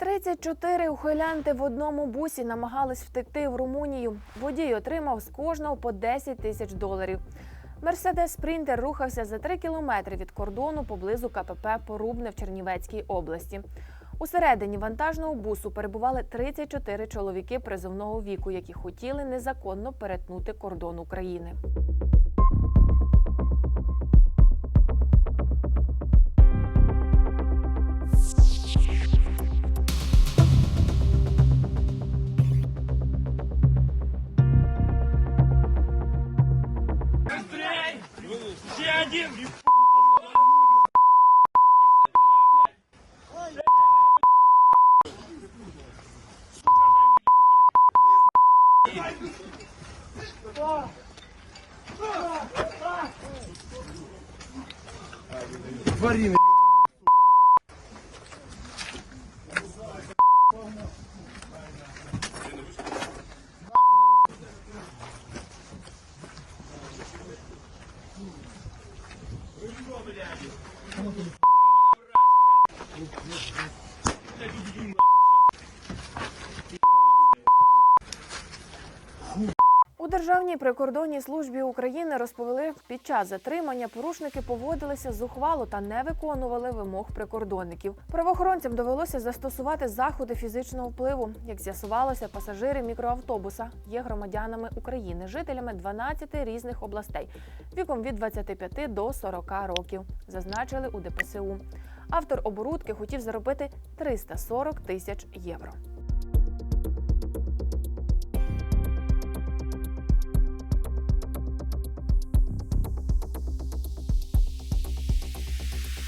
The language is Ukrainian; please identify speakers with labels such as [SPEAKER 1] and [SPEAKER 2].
[SPEAKER 1] 34 ухилянти в одному бусі намагались втекти в Румунію. Водій отримав з кожного по 10 тисяч доларів. Мерседес Спрінтер рухався за 3 кілометри від кордону поблизу КПП Порубне в Чернівецькій області. Усередині вантажного бусу перебували 34 чоловіки призовного віку, які хотіли незаконно перетнути кордон України.
[SPEAKER 2] один!
[SPEAKER 3] Тварина,
[SPEAKER 1] У Державній прикордонній службі України розповіли, під час затримання порушники поводилися зухвало та не виконували вимог прикордонників. Правоохоронцям довелося застосувати заходи фізичного впливу. Як з'ясувалося, пасажири мікроавтобуса є громадянами України, жителями 12 різних областей, віком від 25 до 40 років, зазначили у ДПСУ. Автор оборудки хотів заробити 340 тисяч євро.